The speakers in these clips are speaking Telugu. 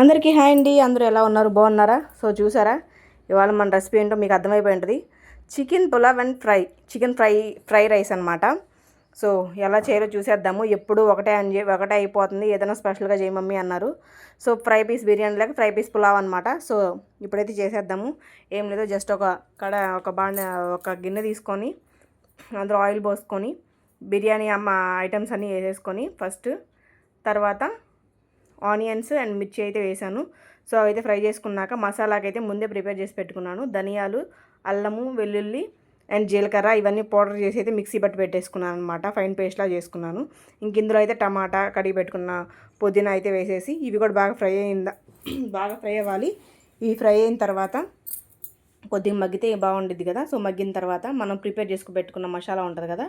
అందరికీ హాయ్ అండి. అందరూ ఎలా ఉన్నారు? బాగున్నారా? సో చూసారా? ఇవాళ మన రెసిపీ ఏంటో మీకు అర్థమైపోయి ఉంటుంది chicken pulao and fry chicken fry fry rice అనమాట సో ఎలా చేయాలో చూసేద్దాము. ఎప్పుడు ఒకటే అని ఒకటే అయిపోతుంది. ఏదైనా స్పెషల్గా చేయమమ్మీ అన్నారు. సో ఫ్రై పీస్ బిర్యానీ లేక ఫ్రై పీస్ పులావ్ అనమాట సో ఇప్పుడైతే చేసేద్దాము. ఏం లేదో జస్ట్ ఒక కడ ఒక బాండ ఒక గిన్నె తీసుకొని అందులో ఆయిల్ పోసుకొని బిర్యానీ అమ్మ ఐటమ్స్ అన్నీ వేసేసుకొని ఫస్ట్ తర్వాత ఆనియన్స్ అండ్ మిర్చి అయితే వేసాను. సో అయితే ఫ్రై చేసుకున్నాక మసాలాకి అయితే ముందే ప్రిపేర్ చేసి పెట్టుకున్నాను. ధనియాలు అల్లము వెల్లుల్లి అండ్ జీలకర్ర ఇవన్నీ పౌడర్ చేసి అయితే మిక్సీ బట్టి పెట్టేసుకున్నాను అనమాట ఫైన్ పేస్ట్లా చేసుకున్నాను. ఇంక ఇందులో అయితే టమాటా కడిగి పెట్టుకున్న పుదీనా అయితే వేసేసి ఇవి కూడా బాగా ఫ్రై అయిందా బాగా ఫ్రై అవ్వాలి. ఇవి ఫ్రై అయిన తర్వాత కొద్దిగా మగ్గితే బాగుండిద్ది కదా. సో మగ్గిన తర్వాత మనం ప్రిపేర్ చేసుకు పెట్టుకున్న మసాలా ఉంటుంది కదా.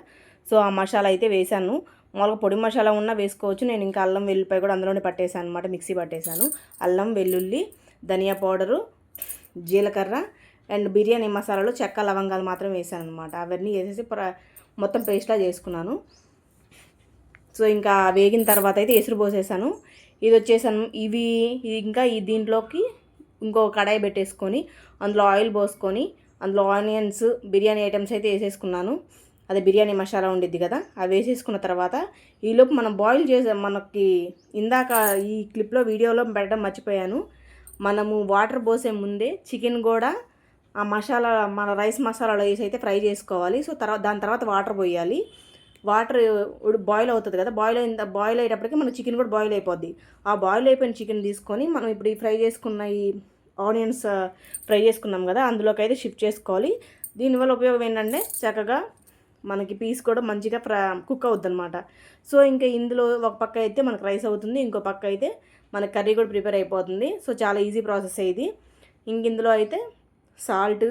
సో ఆ మసాలా అయితే వేసాను. మామూలుగా పొడి మసాలా ఉన్నా వేసుకోవచ్చు. నేను ఇంకా అల్లం వెల్లుల్లిపాయ కూడా అందులోనే పట్టేశాను అనమాట మిక్సీ పట్టేశాను. అల్లం వెల్లుల్లి ధనియా పౌడరు జీలకర్ర అండ్ బిర్యానీ మసాలాలో చెక్క లవంగాలు మాత్రం వేసాను అనమాట అవన్నీ వేసేసి మొత్తం పేస్ట్లా చేసుకున్నాను. సో ఇంకా వేగిన తర్వాత అయితే ఎసురు పోసేసాను. ఇది వచ్చేసాను ఇవి ఇంకా ఈ దీంట్లోకి ఇంకో కడాయి పెట్టేసుకొని అందులో ఆయిల్ పోసుకొని అందులో ఆనియన్స్ బిర్యానీ ఐటమ్స్ అయితే వేసేసుకున్నాను. అదే బిర్యానీ మసాలా ఉండిద్ది కదా అవి వేసేసుకున్న తర్వాత ఈలోపు మనం బాయిల్ చేసే మనకి ఇందాక ఈ క్లిప్లో వీడియోలో పెట్టడం మర్చిపోయాను. మనము వాటర్ పోసే ముందే చికెన్ కూడా ఆ మసాలా మన రైస్ మసాలాలో వేసి అయితే ఫ్రై చేసుకోవాలి. సో తర్వాత దాని తర్వాత వాటర్ పోయాలి. వాటర్ బాయిల్ అవుతుంది కదా బాయిల్ అయిన బాయిల్ అయ్యేటప్పటికి మన చికెన్ కూడా బాయిల్ అయిపోద్ది. ఆ బాయిల్ అయిపోయిన చికెన్ తీసుకొని మనం ఇప్పుడు ఈ ఫ్రై చేసుకున్న ఈ ఆనియన్స్ ఫ్రై చేసుకున్నాం కదా అందులోకి అయితే షిఫ్ట్ చేసుకోవాలి. దీనివల్ల ఉపయోగం ఏంటంటే చక్కగా మనకి పీస్ కూడా మంచిగా ఫ్రా కుక్ అవుతుంది అనమాట సో ఇంకా ఇందులో ఒక పక్క అయితే మనకు రైస్ అవుతుంది ఇంకో పక్క అయితే మన కర్రీ కూడా ప్రిపేర్ అయిపోతుంది. సో చాలా ఈజీ ప్రాసెస్ ఇది. ఇంక ఇందులో అయితే సాల్ట్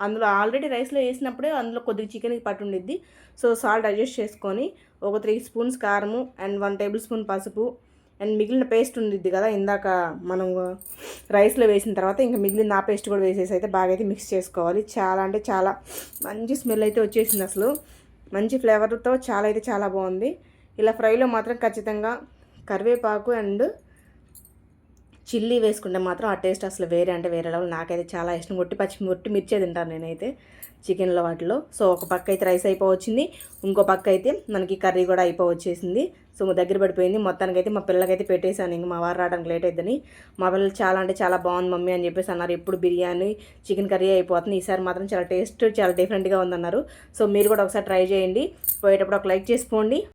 అందులో ఆల్రెడీ రైస్లో వేసినప్పుడే అందులో కొద్దిగా చికెన్కి పట్టుండిద్ది సో సాల్ట్ అడ్జస్ట్ చేసుకొని ఒక త్రీ స్పూన్స్ కారము అండ్ వన్ టేబుల్ స్పూన్ పసుపు అండ్ మిగిలిన పేస్ట్ ఉండిద్ది కదా ఇందాక మనం రైస్లో వేసిన తర్వాత ఇంకా మిగిలిన ఆ పేస్ట్ కూడా వేసేసి అయితే బాగా అయితే మిక్స్ చేసుకోవాలి. చాలా అంటే చాలా మంచి స్మెల్ అయితే వచ్చేసింది అసలు. మంచి ఫ్లేవర్తో చాలా అయితే చాలా బాగుంది. ఇలా ఫ్రైలో మాత్రం ఖచ్చితంగా కరివేపాకు అండ్ చిల్లీ వేసుకుంటే మాత్రం ఆ టేస్ట్ అసలు వేరే అంటే వేరే లెవెల్. నాకైతే చాలా ఇష్టం. ఒట్టి పచ్చి ఒట్టి మిర్చే తింటాను నేనైతే చికెన్లో వాటిలో. సో ఒక పక్క అయితే రైస్ అయిపోవచ్చింది. ఇంకో పక్క అయితే మనకి కర్రీ కూడా అయిపోవచ్చేసింది. సో దగ్గర పడిపోయింది. మొత్తానికి అయితే మా పిల్లలకైతే పెట్టేశాను. ఇంక మా వారు రావడానికి లేట్ అవుతుంది మా పిల్లలు చాలా అంటే చాలా బాగుంది మమ్మీ అని చెప్పేసి అన్నారు. ఎప్పుడు బిర్యానీ చికెన్ కర్రీ అయిపోతుంది. ఈసారి మాత్రం చాలా టేస్ట్ చాలా డిఫరెంట్గా ఉందన్నారు. సో మీరు కూడా ఒకసారి ట్రై చేయండి. పోయేటప్పుడు ఒక లైక్ చేసుకోండి